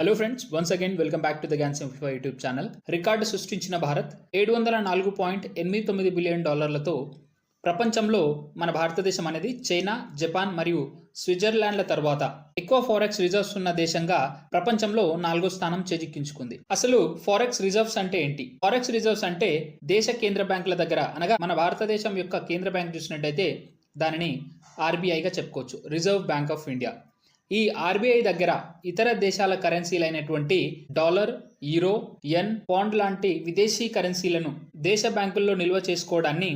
Hello friends once again welcome back to the Gyan simplify YouTube channel record సృష్టించిన భారత్ ఏడు వందల నాలుగు point ఎనిమిది తొమ్మిది బిలియన్ డాలర్లతో ప్రపంచంలో మన భారతదేశం అనేది చైనా జపాన్ మరియు స్విట్జర్లాండ్ల తర్వాత ఎక్కువ ఫారెక్స్ రిజర్వ్స్ ఉన్న దేశంగా ప్రపంచంలో నాలుగో స్థానం చేజిక్కించుకుంది. అసలు ఫారెక్స్ రిజర్వ్స్ అంటే ఏంటి? ఫారెక్స్ రిజర్వ్స్ అంటే దేశ కేంద్ర బ్యాంకుల దగ్గర అనగా మన భారతదేశం యొక్క కేంద్ర బ్యాంక్ చూసినట్టయితే దానిని ఆర్బీఐగా చెప్పుకోవచ్చు. రిజర్వ్ బ్యాంక్ ఆఫ్ ఇండియా ఈ ఆర్బీఐ దగ్గర ఇతర దేశాల కరెన్సీలైనటువంటి డాలర్ యూరో ఎన్ పాండ్ లాంటి విదేశీ కరెన్సీలను దేశ బ్యాంకుల్లో నిల్వ చేసుకోవడాన్ని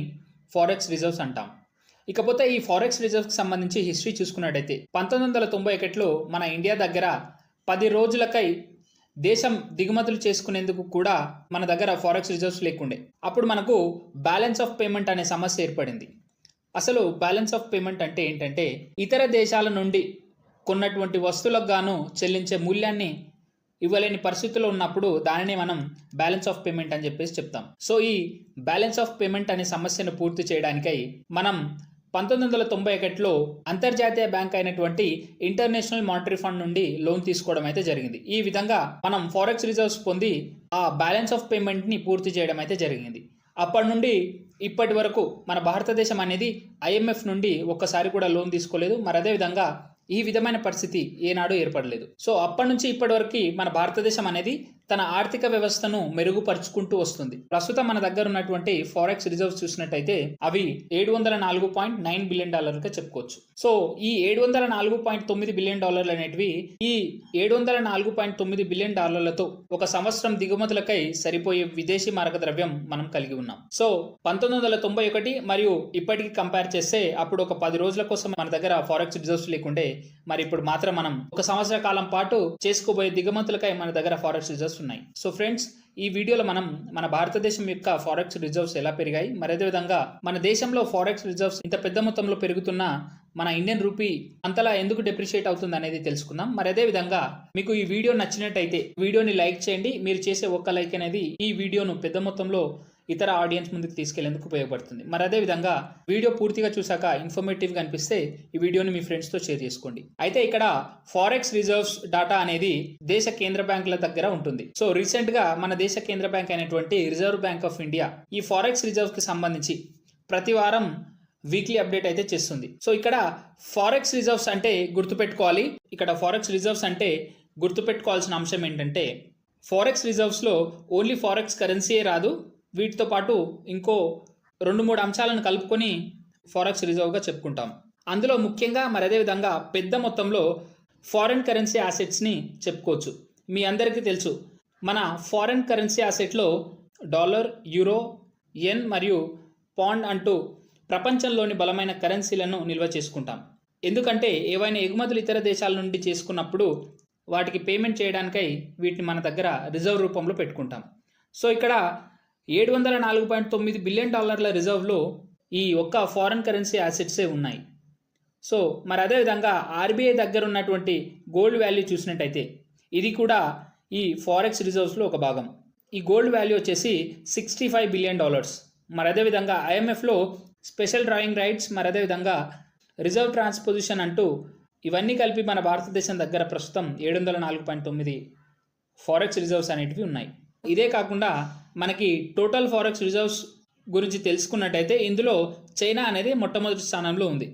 ఫారెక్స్ రిజర్వ్స్ అంటాం. ఇకపోతే ఈ ఫారెక్స్ రిజర్వ్కి సంబంధించి హిస్టరీ చూసుకున్నట్టయితే పంతొమ్మిది వందల తొంభై ఒకటిలో మన ఇండియా దగ్గర పది రోజులకై దేశం దిగుమతులు చేసుకునేందుకు కూడా మన దగ్గర ఫారెక్స్ రిజర్వ్స్ లేకుండే. అప్పుడు మనకు బ్యాలెన్స్ ఆఫ్ పేమెంట్ అనే సమస్య ఏర్పడింది. అసలు బ్యాలెన్స్ ఆఫ్ పేమెంట్ అంటే ఏంటంటే ఇతర దేశాల నుండి కొన్నటువంటి వస్తువులకు గాను చెల్లించే మూల్యాన్ని ఇవ్వలేని పరిస్థితుల్లో ఉన్నప్పుడు దానిని మనం బ్యాలెన్స్ ఆఫ్ పేమెంట్ అని చెప్పేసి చెప్తాం. సో ఈ బ్యాలెన్స్ ఆఫ్ పేమెంట్ అనే సమస్యను పూర్తి చేయడానికై మనం పంతొమ్మిది వందల తొంభై ఒకటిలో అంతర్జాతీయ బ్యాంక్ అయినటువంటి ఇంటర్నేషనల్ మానిటరీ ఫండ్ నుండి లోన్ తీసుకోవడం అయితే జరిగింది. ఈ విధంగా మనం ఫారెక్స్ రిజర్వ్స్ పొంది ఆ బ్యాలెన్స్ ఆఫ్ పేమెంట్ని పూర్తి చేయడం అయితే జరిగింది. అప్పటి నుండి ఇప్పటి వరకు మన భారతదేశం అనేది ఐఎంఎఫ్ నుండి ఒక్కసారి కూడా లోన్ తీసుకోలేదు. మరి అదేవిధంగా ఈ విధమైన పరిస్థితి ఏనాడు ఏర్పడలేదు. సో అప్పటి నుంచి ఇప్పటి వరకు మన భారతదేశం అనేది తన ఆర్థిక వ్యవస్థను మెరుగుపరుచుకుంటూ వస్తుంది. ప్రస్తుతం మన దగ్గర ఉన్నటువంటి ఫారెక్స్ రిజర్వ్స్ చూసినట్టయితే అవి ఏడు వందల నాలుగు పాయింట్ నైన్ బిలియన్ డాలర్గా చెప్పుకోవచ్చు. సో ఈ ఏడు వందల నాలుగు పాయింట్ తొమ్మిది బిలియన్ డాలర్లు అనేటివి ఈ ఏడు వందల నాలుగు పాయింట్ తొమ్మిది బిలియన్ డాలర్లతో ఒక సంవత్సరం దిగుమతులకై సరిపోయే విదేశీ మారక ద్రవ్యం మనం కలిగి ఉన్నాం. సో పంతొమ్మిది వందల తొంభై ఒకటి మరియు ఇప్పటికి కంపేర్ చేస్తే అప్పుడు ఒక పది రోజుల కోసం మన దగ్గర ఫారెక్స్ రిజర్వ్స్ లేకుండే మరి ఇప్పుడు మాత్రం మనం ఒక సంవత్సర కాలం పాటు చేసుకోబోయే దిగుమతులకై మన దగ్గర ఫారెక్స్ రిజర్వ్స్ ఉన్నాయి సో ఫ్రెండ్స్ ఈ వీడియోలో మనం మన భారతదేశం యొక్క ఫారెక్స్ రిజర్వ్స్ ఎలా పెరిగాయి మరి అదేవిధంగా మన దేశంలో ఫారెక్స్ రిజర్వ్స్ ఇంత పెద్ద మొత్తంలో పెరుగుతున్న మన ఇండియన్ రూపీ అంతలా ఎందుకు డెప్రిషియేట్ అవుతుంది అనేది తెలుసుకుందాం. మరి అదే విధంగా మీకు ఈ వీడియో నచ్చినట్టయితే వీడియోని లైక్ చేయండి. మీరు చేసే ఒక్క లైక్ అనేది ఈ వీడియోను పెద్ద మొత్తంలో ఇతర ఆడియన్స్ ముందుకు తీసుకెళ్ళేందుకు ఉపయోగపడుతుంది. మరి అదే విధంగా వీడియో పూర్తిగా చూసాక ఇన్ఫర్మేటివ్గా అనిపిస్తే ఈ వీడియోని మీ ఫ్రెండ్స్తో షేర్ చేసుకోండి. అయితే ఇక్కడ ఫారెక్స్ రిజర్వ్స్ డాటా అనేది దేశ కేంద్ర బ్యాంకుల దగ్గర ఉంటుంది. సో రీసెంట్గా మన దేశ కేంద్ర బ్యాంక్ అయినటువంటి రిజర్వ్ బ్యాంక్ ఆఫ్ ఇండియా ఈ ఫారెక్స్ రిజర్వ్కి సంబంధించి ప్రతి వారం వీక్లీ అప్డేట్ అయితే చేస్తుంది. సో ఇక్కడ ఫారెక్స్ రిజర్వ్స్ అంటే గుర్తుపెట్టుకోవాలి. ఇక్కడ ఫారెక్స్ రిజర్వ్స్ అంటే గుర్తుపెట్టుకోవాల్సిన అంశం ఏంటంటే ఫారెక్స్ రిజర్వ్స్లో ఓన్లీ ఫారెక్స్ కరెన్సీయే రాదు. వీటితో పాటు ఇంకో రెండు మూడు అంశాలను కలుపుకొని ఫారెక్స్ రిజర్వ్గా చెప్పుకుంటాం. అందులో ముఖ్యంగా మరి అదేవిధంగా పెద్ద మొత్తంలో ఫారెన్ కరెన్సీ యాసెట్స్ని చెప్పుకోవచ్చు. మీ అందరికీ తెలుసు మన ఫారెన్ కరెన్సీ యాసెట్లో డాలర్ యూరో ఎన్ మరియు పాండ్ అంటూ ప్రపంచంలోని బలమైన కరెన్సీలను నిల్వ చేసుకుంటాం. ఎందుకంటే ఏవైనా ఎగుమతులు ఇతర దేశాల నుండి చేసుకున్నప్పుడు వాటికి పేమెంట్ చేయడానికై వీటిని మన దగ్గర రిజర్వ్ రూపంలో పెట్టుకుంటాం. సో ఇక్కడ ఏడు వందల నాలుగు పాయింట్ తొమ్మిది బిలియన్ డాలర్ల రిజర్వ్లో ఈ ఒక్క ఫారెన్ కరెన్సీ యాసెట్సే ఉన్నాయి. సో మరి అదేవిధంగా ఆర్బీఐ దగ్గర ఉన్నటువంటి గోల్డ్ వాల్యూ చూసినట్టయితే ఇది కూడా ఈ ఫారెక్స్ రిజర్వ్స్లో ఒక భాగం. ఈ గోల్డ్ వాల్యూ వచ్చేసి సిక్స్టీ ఫైవ్ బిలియన్ డాలర్స్. మరి అదేవిధంగా ఐఎంఎఫ్లో స్పెషల్ డ్రాయింగ్ రైట్స్ మరి అదేవిధంగా రిజర్వ్ ట్రాన్స్పోజిషన్ అంటూ ఇవన్నీ కలిపి మన భారతదేశం దగ్గర ప్రస్తుతం ఏడు వందల నాలుగు పాయింట్ తొమ్మిది ఫారెక్స్ రిజర్వ్స్ అనేటివి ఉన్నాయి. ఇదే కాకుండా మనకి టోటల్ ఫారెక్స్ రిజర్వ్స్ గురించి తెలుసుకున్నట్టయితే ఇందులో చైనా అనేది మొట్టమొదటి స్థానంలో ఉంది.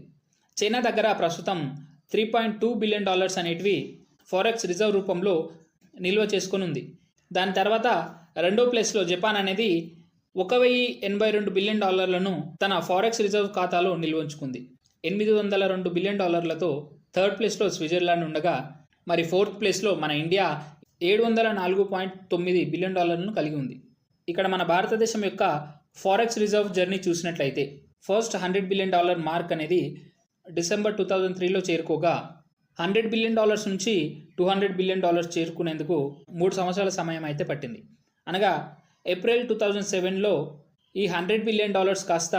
చైనా దగ్గర ప్రస్తుతం three point two billion dollars అనేటివి ఫారెక్స్ రిజర్వ్ రూపంలో నిల్వ చేసుకొని ఉంది. దాని తర్వాత రెండో ప్లేస్లో జపాన్ అనేది ఒక వెయ్యి ఎనభై రెండు బిలియన్ డాలర్లను తన ఫారెక్స్ రిజర్వ్ ఖాతాలో నిల్వ ఉంచుకుంది. ఎనిమిది వందల రెండు బిలియన్ డాలర్లతో థర్డ్ ప్లేస్లో స్విట్జర్లాండ్ ఉండగా మరి ఫోర్త్ ప్లేస్లో మన ఇండియా ఏడు వందల నాలుగు పాయింట్ తొమ్మిది బిలియన్ డాలర్లను కలిగి ఉంది. ఇక్కడ మన భారతదేశం యొక్క ఫారెక్స్ రిజర్వ్ జర్నీ చూసినట్లయితే first hundred billion dollar mark అనేది డిసెంబర్ టూ థౌజండ్ త్రీలో చేరుకోగా హండ్రెడ్ బిలియన్ డాలర్స్ నుంచి టూ హండ్రెడ్ బిలియన్ డాలర్స్ చేరుకునేందుకు మూడు సంవత్సరాల సమయం అయితే పట్టింది. అనగా ఏప్రిల్ టూ థౌజండ్ సెవెన్లో ఈ హండ్రెడ్ బిలియన్ డాలర్స్ కాస్త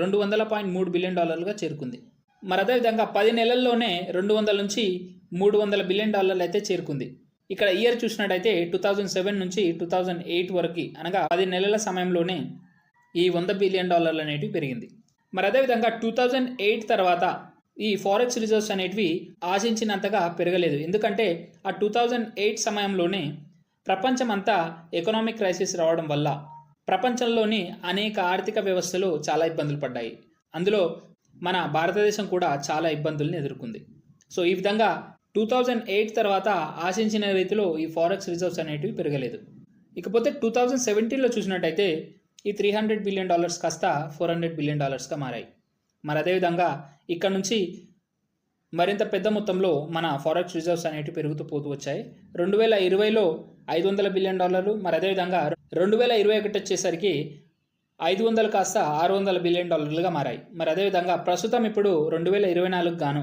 రెండు వందల పాయింట్ మూడు బిలియన్ డాలర్లుగా చేరుకుంది. మరి అదేవిధంగా పది నెలల్లోనే రెండు వందల నుంచి మూడు వందల బిలియన్ డాలర్లు అయితే చేరుకుంది. ఇక్కడ ఇయర్ చూసినట్టయితే టూ థౌజండ్ సెవెన్ నుంచి టూ థౌజండ్ ఎయిట్ వరకు అనగా పది నెలల సమయంలోనే ఈ వంద బిలియన్ డాలర్లు అనేటివి పెరిగింది. మరి అదేవిధంగా టూ థౌజండ్ ఎయిట్ తర్వాత ఈ ఫారెక్స్ రిజర్వ్స్ అనేటివి ఆశించినంతగా పెరగలేదు. ఎందుకంటే ఆ టూ థౌజండ్ ఎయిట్ సమయంలోనే ప్రపంచం అంతా ఎకనామిక్ క్రైసిస్ రావడం వల్ల ప్రపంచంలోని అనేక ఆర్థిక వ్యవస్థలు చాలా ఇబ్బందులు పడ్డాయి. అందులో మన భారతదేశం కూడా చాలా ఇబ్బందుల్ని ఎదుర్కొంది. సో ఈ విధంగా టూ థౌజండ్ ఎయిట్ తర్వాత ఆశించిన రీతిలో ఈ ఫారెక్స్ రిజర్వ్స్ అనేటివి పెరగలేదు. ఇకపోతే టూ థౌజండ్ సెవెంటీన్లో చూసినట్టయితే ఈ త్రీ హండ్రెడ్ బిలియన్ డాలర్స్ కాస్త ఫోర్ హండ్రెడ్ బిలియన్ డాలర్స్గా మారాయి. మరి అదేవిధంగా ఇక్కడ నుంచి మరింత పెద్ద మొత్తంలో మన ఫారెక్స్ రిజర్వ్స్ అనేటివి పెరుగుతూ పోతూ వచ్చాయి. రెండు వేల ఇరవైలో ఐదు వందల బిలియన్ డాలర్లు మరి అదేవిధంగా రెండు వేల ఇరవై ఒకటి వచ్చేసరికి ఐదు వందలు కాస్త ఆరు వందల బిలియన్ డాలర్లుగా మారాయి. మరి అదేవిధంగా ప్రస్తుతం ఇప్పుడు రెండు వేల ఇరవై నాలుగు గాను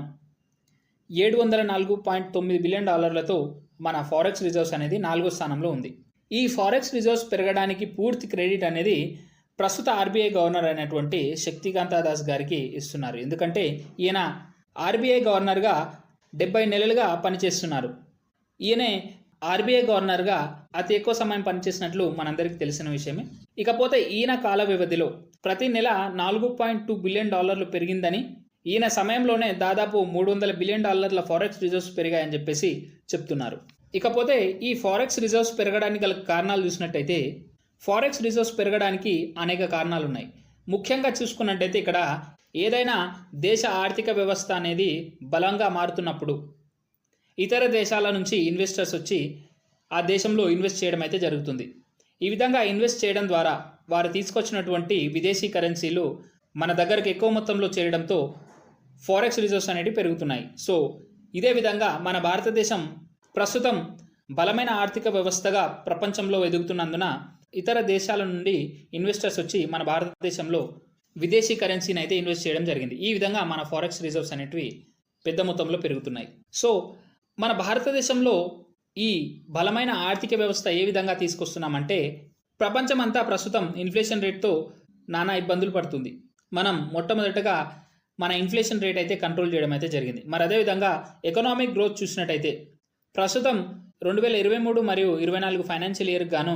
ఏడు వందల నాలుగు పాయింట్ తొమ్మిది బిలియన్ డాలర్లతో మన ఫారెక్స్ రిజర్వ్స్ అనేది నాలుగో స్థానంలో ఉంది. ఈ ఫారెక్స్ రిజర్వ్స్ పెరగడానికి పూర్తి క్రెడిట్ అనేది ప్రస్తుత ఆర్బీఐ గవర్నర్ అయినటువంటి శక్తికాంత దాస్ గారికి ఇస్తున్నారు. ఎందుకంటే ఈయన ఆర్బీఐ గవర్నర్గా డెబ్బై నెలలుగా పనిచేస్తున్నారు. ఈయనే ఆర్బీఐ గవర్నర్గా అతి ఎక్కువ సమయం పనిచేసినట్లు మనందరికీ తెలిసిన విషయమే. ఇకపోతే ఈయన కాల వ్యవధిలో ప్రతి నెల నాలుగు పాయింట్ టూ బిలియన్ డాలర్లు పెరిగిందని ఈయన సమయంలోనే దాదాపు మూడు వందల బిలియన్ డాలర్ల ఫారెక్స్ రిజర్వ్స్ పెరిగాయని చెప్పేసి చెప్తున్నారు. ఇకపోతే ఈ ఫారెక్స్ రిజర్వ్స్ పెరగడానికి గల కారణాలు చూసినట్టయితే ఫారెక్స్ రిజర్వ్స్ పెరగడానికి అనేక కారణాలు ఉన్నాయి ముఖ్యంగా చూసుకున్నట్టయితే ఇక్కడ ఏదైనా దేశ ఆర్థిక వ్యవస్థ అనేది బలంగా మారుతున్నప్పుడు ఇతర దేశాల నుంచి ఇన్వెస్టర్స్ వచ్చి ఆ దేశంలో ఇన్వెస్ట్ చేయడం అయితే జరుగుతుంది. ఈ విధంగా ఇన్వెస్ట్ చేయడం ద్వారా వారు తీసుకొచ్చినటువంటి విదేశీ కరెన్సీలు మన దగ్గరకు ఎక్కువ మొత్తంలో చేరడంతో ఫారెక్స్ రిజర్వ్స్ అనేవి పెరుగుతున్నాయి. సో ఇదే విధంగా మన భారతదేశం ప్రస్తుతం బలమైన ఆర్థిక వ్యవస్థగా ప్రపంచంలో ఎదుగుతున్నందున ఇతర దేశాల నుండి ఇన్వెస్టర్స్ వచ్చి మన భారతదేశంలో విదేశీ కరెన్సీని అయితే ఇన్వెస్ట్ చేయడం జరిగింది. ఈ విధంగా మన ఫారెక్స్ రిజర్వ్స్ అనేటివి పెద్ద మొత్తంలో పెరుగుతున్నాయి. సో మన భారతదేశంలో ఈ బలమైన ఆర్థిక వ్యవస్థ ఏ విధంగా తీసుకొస్తున్నామంటే ప్రపంచమంతా ప్రస్తుతం ఇన్ఫ్లేషన్ రేట్తో నానా ఇబ్బందులు పడుతుంది. మనం మొట్టమొదటగా మన ఇన్ఫ్లేషన్ రేట్ అయితే కంట్రోల్ చేయడం అయితే జరిగింది. మరి అదేవిధంగా ఎకనామిక్ గ్రోత్ చూసినట్టయితే ప్రస్తుతం రెండు వేల ఇరవై మూడు మరియు ఇరవై నాలుగు ఫైనాన్షియల్ ఇయర్ గాను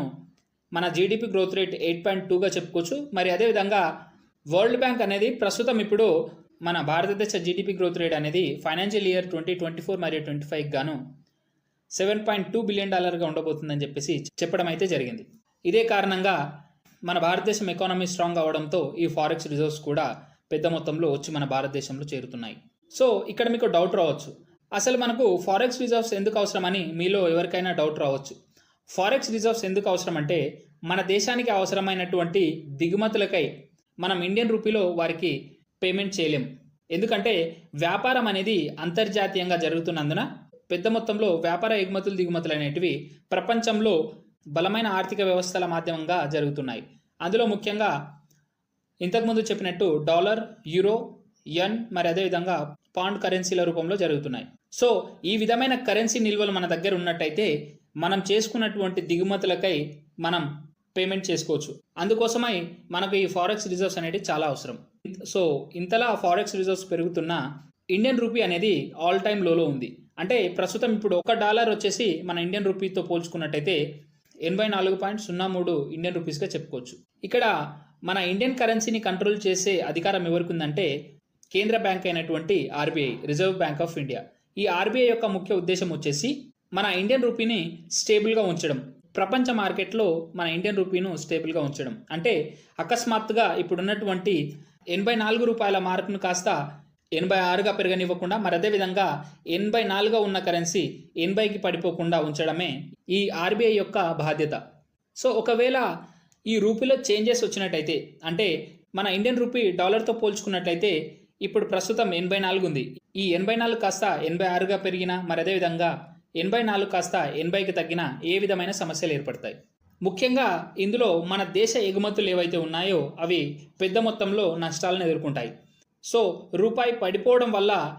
మన GDP growth rate eight point టూగా చెప్పుకోవచ్చు. మరి అదేవిధంగా వరల్డ్ బ్యాంక్ అనేది ప్రస్తుతం ఇప్పుడు మన భారతదేశ జీడిపి గ్రోత్ రేట్ అనేది financial year twenty twenty four మరియు ట్వంటీ ఫైవ్ గాను సెవెన్ పాయింట్ టూ బిలియన్ డాలర్గా ఉండబోతుందని చెప్పేసి చెప్పడం అయితే జరిగింది. ఇదే కారణంగా మన భారతదేశం ఎకానమీ స్ట్రాంగ్ అవడంతో ఈ ఫారెక్స్ రిజర్వ్స్ కూడా పెద్ద మొత్తంలో వచ్చి మన భారతదేశంలో చేరుతున్నాయి. సో ఇక్కడ మీకు డౌట్ రావచ్చు. అసలు మనకు ఫారెక్స్ రిజర్వ్స్ ఎందుకు అవసరమని మీలో ఎవరికైనా డౌట్ రావచ్చు. ఫారెక్స్ రిజర్వ్స్ ఎందుకు అవసరం అంటే మన దేశానికి అవసరమైనటువంటి దిగుమతులకై మనం ఇండియన్ రూపీలో వారికి పేమెంట్ చేయలేం. ఎందుకంటే వ్యాపారం అనేది అంతర్జాతీయంగా జరుగుతున్నందున పెద్ద మొత్తంలో వ్యాపార ఎగుమతులు దిగుమతులు అనేటివి ప్రపంచంలో బలమైన ఆర్థిక వ్యవస్థల మాధ్యమంగా జరుగుతున్నాయి. అందులో ముఖ్యంగా ఇంతకుముందు చెప్పినట్టు డాలర్ యూరో యన్ మరి అదేవిధంగా పాండ్ కరెన్సీల రూపంలో జరుగుతున్నాయి. సో ఈ విధమైన కరెన్సీ నిల్వలు మన దగ్గర ఉన్నట్టయితే మనం చేసుకున్నటువంటి దిగుమతులకై మనం పేమెంట్ చేసుకోవచ్చు. అందుకోసమై మనకు ఈ ఫారెక్స్ రిజర్వ్స్ అనేది చాలా అవసరం. సో ఇంతలా ఫారెక్స్ రిజర్వ్స్ పెరుగుతున్న ఇండియన్ రూపీ అనేది ఆల్ టైమ్ లోలో ఉంది. అంటే ప్రస్తుతం ఇప్పుడు ఒక డాలర్ వచ్చేసి మన ఇండియన్ రూపీతో పోల్చుకున్నట్టయితే ఎనభై నాలుగు పాయింట్ సున్నా మూడు ఇండియన్ రూపీస్గా చెప్పుకోవచ్చు. ఇక్కడ మన ఇండియన్ కరెన్సీని కంట్రోల్ చేసే అధికారం ఎవరికి ఉందంటే కేంద్ర బ్యాంక్ అయినటువంటి RBI reserve bank of India ఈ ఆర్బీఐ యొక్క ముఖ్య ఉద్దేశం వచ్చేసి మన ఇండియన్ రూపీని స్టేబుల్గా ఉంచడం. ప్రపంచ మార్కెట్లో మన ఇండియన్ రూపీను స్టేబుల్గా ఉంచడం. అంటే అకస్మాత్తుగా ఇప్పుడున్నటువంటి ఎనభై నాలుగు రూపాయల మార్కును కాస్త ఎనభై ఆరుగా పెరగనివ్వకుండా మరి అదేవిధంగా ఎనభై నాలుగుగా ఉన్న కరెన్సీ ఎనభైకి పడిపోకుండా ఉంచడమే ఈ ఆర్బీఐ యొక్క బాధ్యత. సో ఒకవేళ ఈ రూపీలో చేంజెస్ వచ్చినట్టయితే అంటే మన ఇండియన్ రూపీ డాలర్తో పోల్చుకున్నట్లయితే ఇప్పుడు ప్రస్తుతం ఎనభై నాలుగు ఉంది. ఈ ఎనభై నాలుగు కాస్త ఎనభై ఆరుగా పెరిగిన మరి అదేవిధంగా ఎనభై నాలుగు కాస్త ఎనభైకి తగ్గిన ఏ విధమైన సమస్యలు ఏర్పడతాయి. ముఖ్యంగా ఇందులో మన దేశ ఎగుమతులు ఏవైతే ఉన్నాయో అవి పెద్ద మొత్తంలో నష్టాలను ఎదుర్కొంటాయి. సో రూపాయి పడిపోవడం వల్ల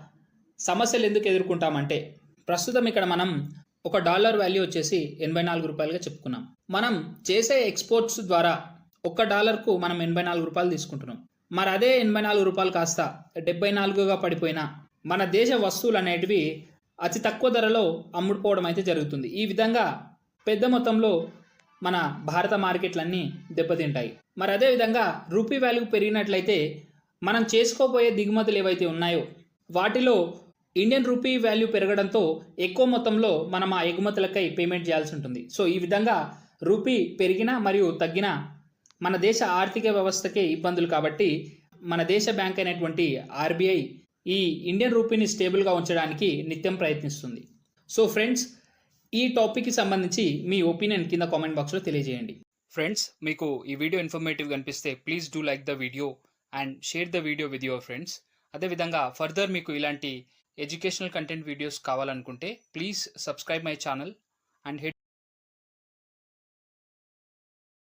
సమస్యలు ఎందుకు ఎదుర్కొంటామంటే ప్రస్తుతం ఇక్కడ మనం ఒక డాలర్ వాల్యూ వచ్చేసి ఎనభై నాలుగు రూపాయలుగా చెప్పుకున్నాం. మనం చేసే ఎక్స్పోర్ట్స్ ద్వారా ఒక్క డాలర్కు మనం ఎనభై నాలుగు రూపాయలు తీసుకుంటున్నాం. మరి అదే ఎనభై నాలుగు రూపాయలు కాస్త డెబ్బై నాలుగుగా పడిపోయినా మన దేశ వస్తువులు అనేటివి అతి తక్కువ ధరలో అమ్ముడుపోవడం అయితే జరుగుతుంది. ఈ విధంగా పెద్ద మొత్తంలో మన భారత మార్కెట్లన్నీ దెబ్బతింటాయి. మరి అదేవిధంగా రూపీ వాల్యూ పెరిగినట్లయితే మనం చేసుకోబోయే దిగుమతులు ఏవైతే ఉన్నాయో వాటిలో ఇండియన్ రూపీ వాల్యూ పెరగడంతో ఎక్కువ మొత్తంలో మనం ఆ ఎగుమతులకై పేమెంట్ చేయాల్సి ఉంటుంది. సో ఈ విధంగా రూపీ పెరిగినా మరియు తగ్గినా మన దేశ ఆర్థిక వ్యవస్థకే ఇబ్బందులు కాబట్టి మన దేశ బ్యాంక్ అయినటువంటి ఆర్బీఐ ఈ ఇండియన్ రూపీని స్టేబుల్గా ఉంచడానికి నిత్యం ప్రయత్నిస్తుంది. సో ఫ్రెండ్స్ ఈ టాపిక్కి సంబంధించి మీ ఒపీనియన్ కింద కామెంట్ బాక్స్లో తెలియజేయండి. ఫ్రెండ్స్ మీకు ఈ వీడియో ఇన్ఫర్మేటివ్ కనిపిస్తే please do like the video and share the video with your friends అదేవిధంగా ఫర్దర్ మీకు ఇలాంటి ఎడ్యుకేషనల్ కంటెంట్ వీడియోస్ కావాలనుకుంటే please subscribe my channel and head